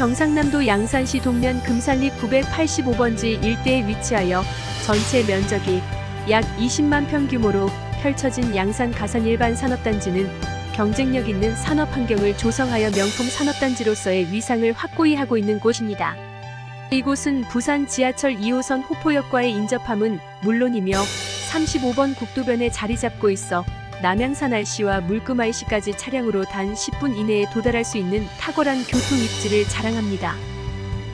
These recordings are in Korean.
경상남도 양산시 동면 금산리 985번지 일대에 위치하여 전체 면적이 약 20만 평 규모로 펼쳐진 양산 가산 일반 산업단지는 경쟁력 있는 산업 환경을 조성하여 명품 산업단지로서의 위상을 확고히 하고 있는 곳입니다. 이곳은 부산 지하철 2호선 호포역과의 인접함은 물론이며 35번 국도변에 자리 잡고 있어 남양산 IC와 물금 IC까지 차량으로 단 10분 이내에 도달할 수 있는 탁월한 교통 입지를 자랑합니다.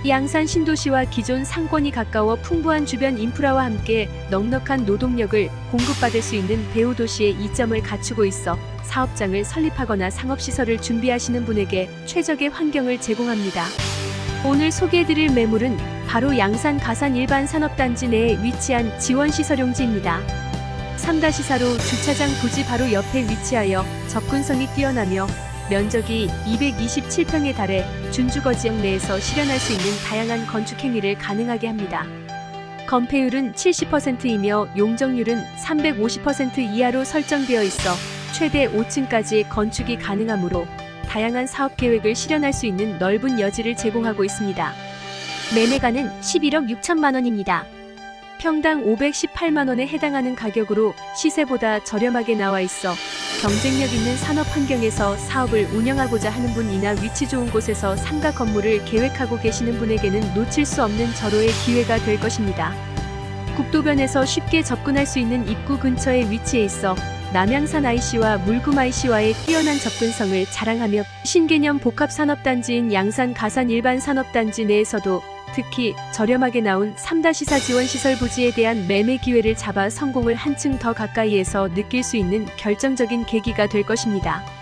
양산 신도시와 기존 상권이 가까워 풍부한 주변 인프라와 함께 넉넉한 노동력을 공급받을 수 있는 배후도시의 이점을 갖추고 있어 사업장을 설립하거나 상업시설을 준비하시는 분에게 최적의 환경을 제공합니다. 오늘 소개해드릴 매물은 바로 양산 가산 일반 산업단지 내에 위치한 지원시설용지입니다. 3-4로 주차장 부지 바로 옆에 위치하여 접근성이 뛰어나며 면적이 227평에 달해 준주거 지역 내에서 실현할 수 있는 다양한 건축 행위를 가능하게 합니다. 건폐율은 70%이며 용적률은 350% 이하로 설정되어 있어 최대 5층까지 건축이 가능하므로 다양한 사업 계획을 실현할 수 있는 넓은 여지를 제공하고 있습니다. 매매가는 11억 6천만 원입니다. 평당 518만 원에 해당하는 가격으로 시세보다 저렴하게 나와 있어 경쟁력 있는 산업 환경에서 사업을 운영하고자 하는 분이나 위치 좋은 곳에서 상가 건물을 계획하고 계시는 분에게는 놓칠 수 없는 절호의 기회가 될 것입니다. 국도변에서 쉽게 접근할 수 있는 입구 근처에 위치해 있어 남양산 IC와 물금 IC와의 뛰어난 접근성을 자랑하며 신개념 복합산업단지인 양산 가산 일반 산업단지 내에서도 특히 저렴하게 나온 3-4 지원 시설 부지에 대한 매매 기회를 잡아 성공을 한층 더 가까이에서 느낄 수 있는 결정적인 계기가 될 것입니다.